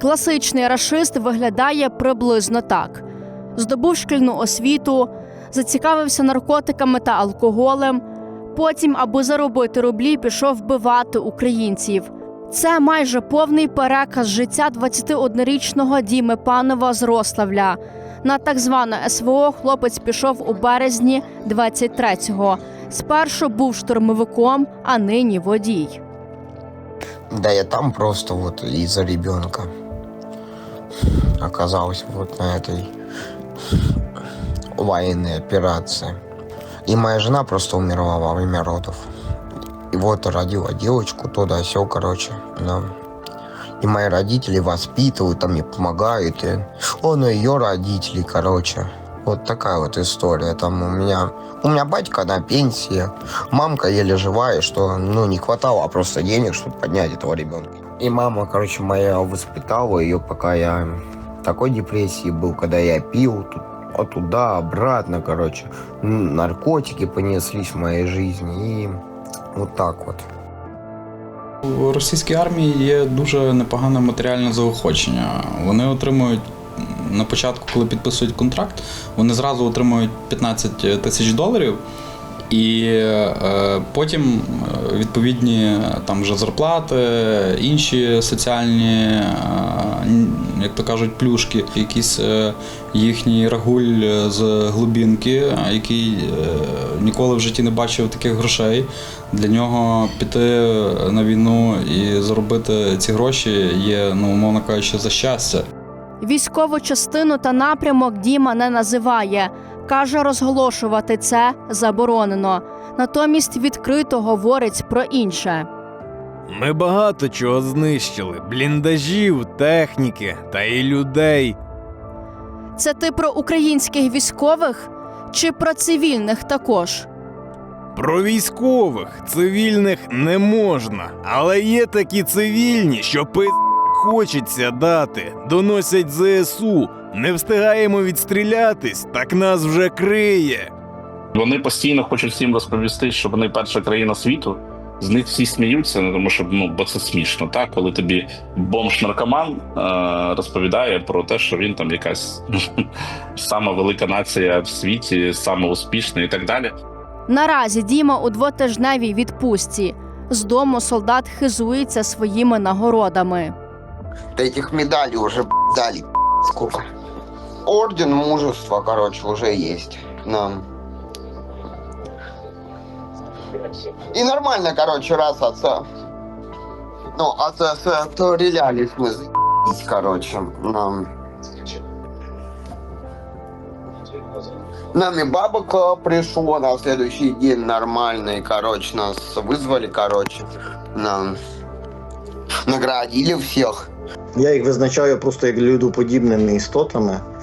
Класичний рашист виглядає приблизно так: здобув шкільну освіту, зацікавився наркотиками та алкоголем. Потім, аби заробити рублі, пішов вбивати українців. Це майже повний переказ життя 21-річного Діми Панова з Рославля. На так зване СВО хлопець пішов у березні 23-го. Спершу був штурмовиком, а нині водій. Да я там просто вот из-за ребенка оказался вот на этой военной операции. И моя жена просто умерла во время родов. И вот родила девочку туда все, короче, да. И мои родители воспитывают, там мне помогают. И он и ее родители, короче. Вот такая вот история. Там у меня, у меня батька на пенсии, мамка еле живая, что ну не хватало просто денег, чтобы поднять этого ребенка. И мама, короче, моя воспитала ее, пока я в такой депрессии был, когда я пил тут, а туда, обратно, короче. Наркотики понеслись в моей жизни. И вот так вот. У російській армії є дуже непогане матеріальне заохочення. Вони отримують на початку, коли підписують контракт, вони зразу отримують 15 тисяч доларів. І е, потім е, відповідні там вже зарплати, інші соціальні, е, як то кажуть, плюшки, якийсь е, їхній рагуль з глибінки, який е, ніколи в житті не бачив таких грошей. Для нього піти на війну і заробити ці гроші є, ну умовно кажучи, за щастя. Військову частину та напрямок Діма не називає. Каже, розголошувати це заборонено. Натомість відкрито говорить про інше. Ми багато чого знищили: бліндажів, техніки та і людей. Це ти про українських військових чи про цивільних також? Про військових цивільних не можна, але є такі цивільні, що пи хочеться дати, доносять ЗСУ. Не встигаємо відстрілятись, так нас вже криє. Вони постійно хочуть всім розповісти, що вони перша країна світу. З них всі сміються, ну, тому що ну бо це смішно, так коли тобі бомж-наркоман е- розповідає про те, що він там якась сама велика нація в світі, сама успішна і так далі. Наразі Діма у двотижневій відпустці. З дому солдат хизується своїми нагородами. Да этих медалей уже б***ь, дали сколько. Орден мужества, короче, уже есть нам. И нормально, короче, раз отца. Ну, отца стрелялись мы, за***ись, короче, нам. Нам и бабок э, пришло на следующий день нормальный, короче, нас вызвали, короче, нам наградили всех. Я їх визначаю просто як людоподібними істотами м,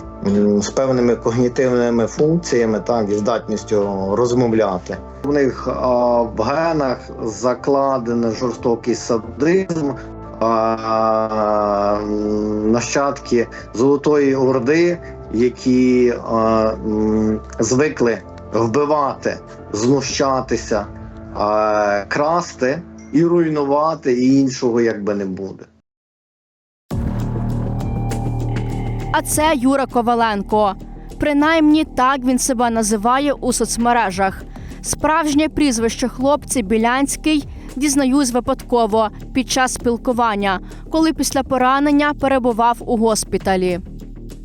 З певними когнітивними функціями, так, і здатністю розмовляти. У них а, в генах закладений жорстокий садизм, а, нащадки Золотої Орди, які а, м, звикли вбивати, знущатися, а, красти і руйнувати, і іншого якби не буде. А це Юра Коваленко. Принаймні так він себе називає у соцмережах. Справжнє прізвище хлопця Білянський дізнаюсь випадково під час спілкування, коли після поранення перебував у госпіталі.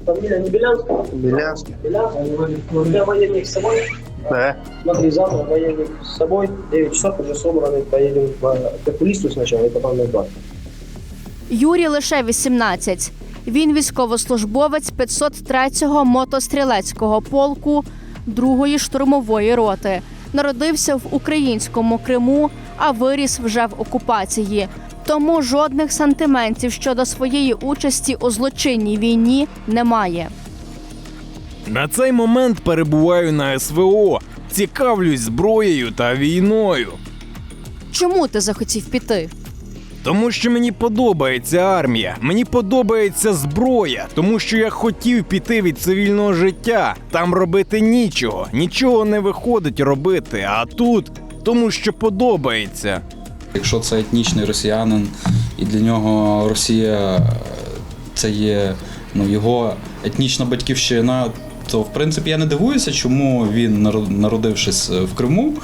Фамилия не Белянская? Білянський. Белянская. У тебя военник с собой? Да. Смотри, завтра военник с собой. 9 часов уже собраны. Поедем по к окулисту сначала и потом на бар. Юрі лише 18. Він військовослужбовець 503-го мотострілецького полку 2-ї штурмової роти. Народився в українському Криму, а виріс вже в окупації. Тому жодних сантиментів щодо своєї участі у злочинній війні немає. На цей момент перебуваю на СВО, цікавлюсь зброєю та війною. Чому ти захотів піти? Тому що мені подобається армія, мені подобається зброя, тому що я хотів піти від цивільного життя, там робити нічого, нічого не виходить робити. А тут тому, що подобається. Якщо це етнічний росіянин, і для нього Росія е, це є ну, його етнічна батьківщина. То, в принципі, я не дивуюся, чому він, наро- народившись в Криму,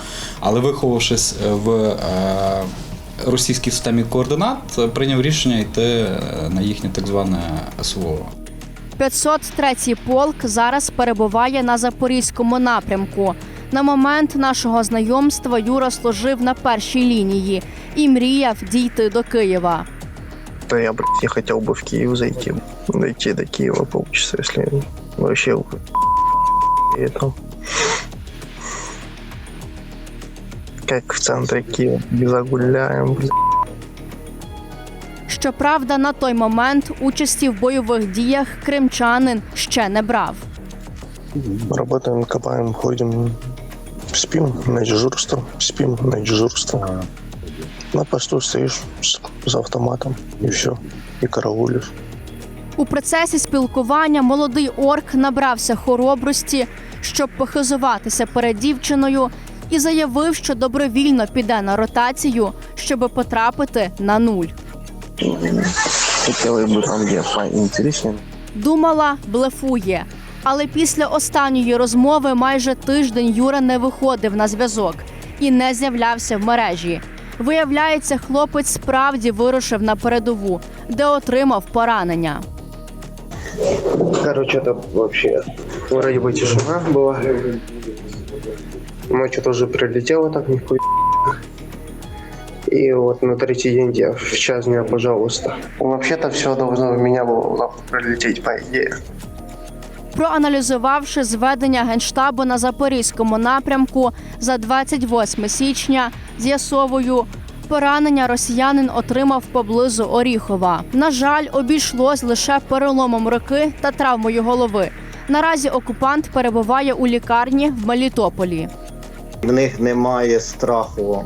але виховавшись в е, російській системі координат, прийняв рішення йти е, на їхнє так зване СВО. 503-й полк зараз перебуває на запорізькому напрямку. На момент нашого знайомства Юра служив на першій лінії і мріяв дійти до Києва. Да я, блядь, не хотел бы в Киев зайти. Дойти до Киева полчаса, если вообще там. Как в центре Киева. Загуляем, блядь. Щоправда, на той момент участі в бойових діях кримчанин ще не брав. Работаем, копаем, ходим, спим на дежурство, спим на дежурство. На посту стоишь с, с автоматом и все, и караулишь. У процесі спілкування молодий орк набрався хоробрості, щоб похизуватися перед дівчиною, і заявив, що добровільно піде на ротацію, щоб потрапити на нуль. Хотелось бы там, где поинтереснее. Думала, блефує. Але після останньої розмови майже тиждень Юра не виходив на зв'язок і не з'являвся в мережі. Виявляється, хлопець справді вирушив на передову, де отримав поранення. Короче, это вообще вроде бы тишина была. Ночью тоже прилетело так нихуя. И вот на третий день я в час дня, пожалуйста. Вообще-то все должно в меня было прилететь, по идее. Проаналізувавши зведення генштабу на запорізькому напрямку за 28 січня, з'ясовую. Поранення росіянин отримав поблизу Оріхова. На жаль, обійшлось лише переломом руки та травмою голови. Наразі окупант перебуває у лікарні в Мелітополі. В них немає страху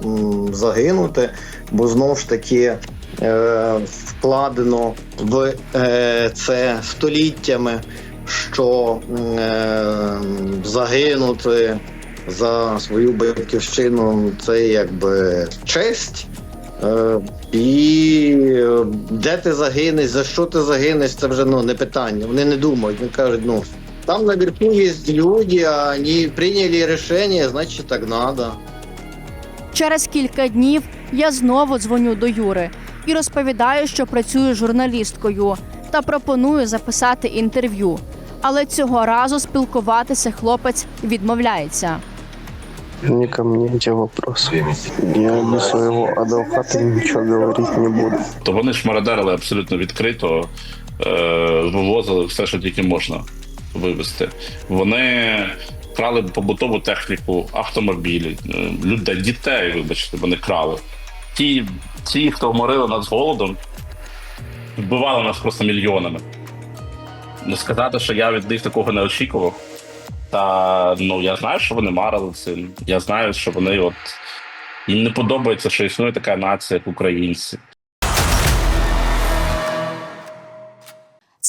загинути, бо знову ж таки е, вкладено в е, це століттями, що е, загинути за свою батьківщину це якби честь. І де ти загинеш, за що ти загинеш, це вже ну, не питання. Вони не думають, вони кажуть, ну там наверху есть люди, а они приняли решение, значит так надо. Через кілька днів я знову дзвоню до Юри і розповідаю, що працюю журналісткою та пропоную записати інтерв'ю. Але цього разу спілкуватися хлопець відмовляється. Не ко мне эти вопросы. Я без своего адвоката ничего говорить не буду. То вони ж мародерили абсолютно відкрито, е, вивозили все, що тільки можна вивезти. Вони крали побутову техніку, автомобілі, е, людей, дітей, вибачте, вони крали. Ті, ті, хто морили нас голодом, вбивали нас просто мільйонами. Не сказати, що я від них такого не очікував. Та ну я знаю, що вони марили цим. Я знаю, що вони от їм не подобається, що існує така нація, як українці.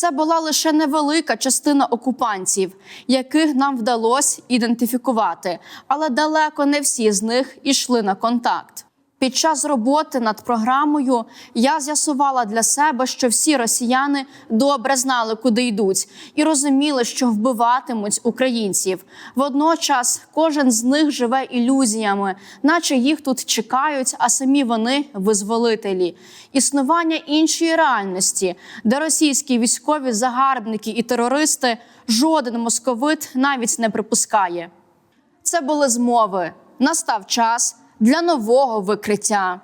Це була лише невелика частина окупантів, яких нам вдалося ідентифікувати, але далеко не всі з них ішли на контакт. Під час роботи над програмою я з'ясувала для себе, що всі росіяни добре знали, куди йдуть, і розуміли, що вбиватимуть українців. Водночас кожен з них живе ілюзіями, наче їх тут чекають, а самі вони визволителі. Існування іншої реальності, де російські військові загарбники і терористи жоден московит навіть не припускає. Це були змови. Настав час для нового викриття.